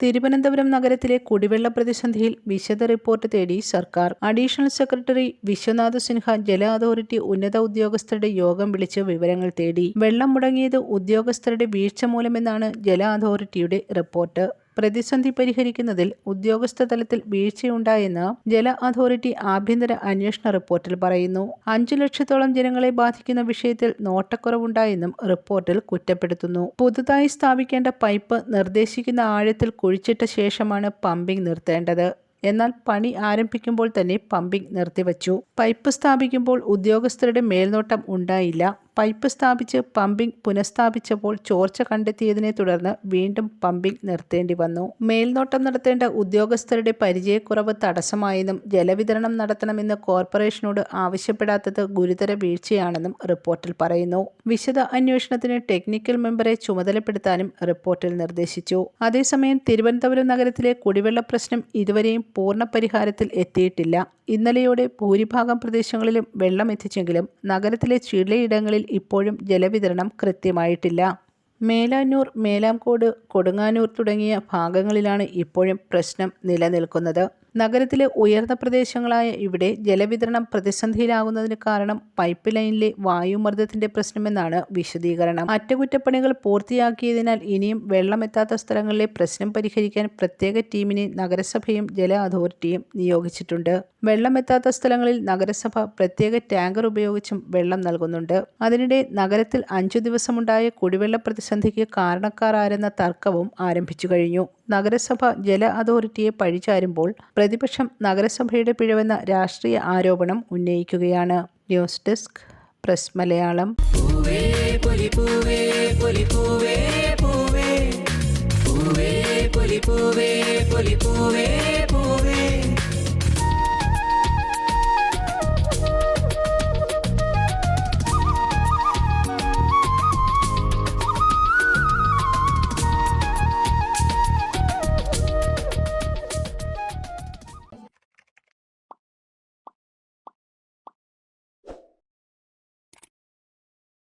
തിരുവനന്തപുരം നഗരത്തിലെ കുടിവെള്ള പ്രതിസന്ധിയിൽ വിശദ റിപ്പോർട്ട് തേടി സർക്കാർ. അഡീഷണൽ സെക്രട്ടറി വിശ്വനാഥ് സിൻഹ ജല അതോറിറ്റി ഉന്നത ഉദ്യോഗസ്ഥരുടെ യോഗം വിളിച്ച് വിവരങ്ങൾ തേടി. വെള്ളം മുടങ്ങിയത് ഉദ്യോഗസ്ഥരുടെ വീഴ്ച മൂലമെന്നാണ് ജല അതോറിറ്റിയുടെ റിപ്പോർട്ട്. പ്രതിസന്ധി പരിഹരിക്കുന്നതിൽ ഉദ്യോഗസ്ഥ തലത്തിൽ വീഴ്ചയുണ്ടായെന്ന് ജല അതോറിറ്റി ആഭ്യന്തര അന്വേഷണ റിപ്പോർട്ടിൽ പറയുന്നു. അഞ്ചു ലക്ഷത്തോളം ജനങ്ങളെ ബാധിക്കുന്ന വിഷയത്തിൽ നോട്ടക്കുറവുണ്ടായെന്നും റിപ്പോർട്ടിൽ കുറ്റപ്പെടുത്തുന്നു. പുതുതായി സ്ഥാപിക്കേണ്ട പൈപ്പ് നിർദ്ദേശിക്കുന്ന ആഴത്തിൽ കുഴിച്ചിട്ട ശേഷമാണ് പമ്പിംഗ് നിർത്തേണ്ടത്. എന്നാൽ പണി ആരംഭിക്കുമ്പോൾ തന്നെ പമ്പിംഗ് നിർത്തിവച്ചു. പൈപ്പ് സ്ഥാപിക്കുമ്പോൾ ഉദ്യോഗസ്ഥരുടെ മേൽനോട്ടം ഉണ്ടായില്ല. പൈപ്പ് സ്ഥാപിച്ച് പമ്പിംഗ് പുനഃസ്ഥാപിച്ചപ്പോൾ ചോർച്ച കണ്ടെത്തിയതിനെ തുടർന്ന് വീണ്ടും പമ്പിംഗ് നിർത്തേണ്ടി വന്നു. മേൽനോട്ടം നടത്തേണ്ട ഉദ്യോഗസ്ഥരുടെ പരിചയക്കുറവ് തടസ്സമായെന്നും ജലവിതരണം നടത്തണമെന്ന് കോർപ്പറേഷനോട് ആവശ്യപ്പെടാത്തത് ഗുരുതര വീഴ്ചയാണെന്നും റിപ്പോർട്ടിൽ പറയുന്നു. വിശദ അന്വേഷണത്തിന് ടെക്നിക്കൽ മെമ്പറെ ചുമതലപ്പെടുത്താനും റിപ്പോർട്ടിൽ നിർദ്ദേശിച്ചു. അതേസമയം തിരുവനന്തപുരം നഗരത്തിലെ കുടിവെള്ള പ്രശ്നം ഇതുവരെയും പൂർണ പരിഹാരത്തിൽ എത്തിയിട്ടില്ല. ഇന്നലെയോടെ ഭൂരിഭാഗം പ്രദേശങ്ങളിലും വെള്ളം എത്തിച്ചെങ്കിലും നഗരത്തിലെ ചിലയിടങ്ങളിൽ ഇപ്പോഴും ജലവിതരണം കൃത്യമായിട്ടില്ല. മേലാന്നൂർ മേലാംകോട് കൊടുങ്ങാനൂർ തുടങ്ങിയ ഭാഗങ്ങളിലാണ് ഇപ്പോഴും പ്രശ്നം നിലനിൽക്കുന്നത്. നഗരത്തിലെ ഉയർന്ന പ്രദേശങ്ങളായ ഇവിടെ ജലവിതരണം പ്രതിസന്ധിയിലാകുന്നതിന് കാരണം പൈപ്പ് ലൈനിലെ വായുമർദ്ദത്തിന്റെ പ്രശ്നമെന്നാണ് വിശദീകരണം. അറ്റകുറ്റപ്പണികൾ പൂർത്തിയാക്കിയതിനാൽ ഇനിയും വെള്ളമെത്താത്ത സ്ഥലങ്ങളിലെ പ്രശ്നം പരിഹരിക്കാൻ പ്രത്യേക ടീമിനെ നഗരസഭയും ജല അതോറിറ്റിയും നിയോഗിച്ചിട്ടുണ്ട്. വെള്ളമെത്താത്ത സ്ഥലങ്ങളിൽ നഗരസഭ പ്രത്യേക ടാങ്കർ ഉപയോഗിച്ചും വെള്ളം നൽകുന്നുണ്ട്. അതിനിടെ നഗരത്തിൽ അഞ്ചു ദിവസമുണ്ടായ കുടിവെള്ള പ്രതിസന്ധിക്ക് കാരണക്കാരാരെന്ന തർക്കവും ആരംഭിച്ചു കഴിഞ്ഞു. നഗരസഭ ജല അതോറിറ്റിയെ പഴിചാരുമ്പോൾ പ്രതിപക്ഷം നഗരസഭയുടെ പിഴവെന്ന രാഷ്ട്രീയ ആരോപണം ഉന്നയിക്കുകയാണ്. News desk press Malayalam.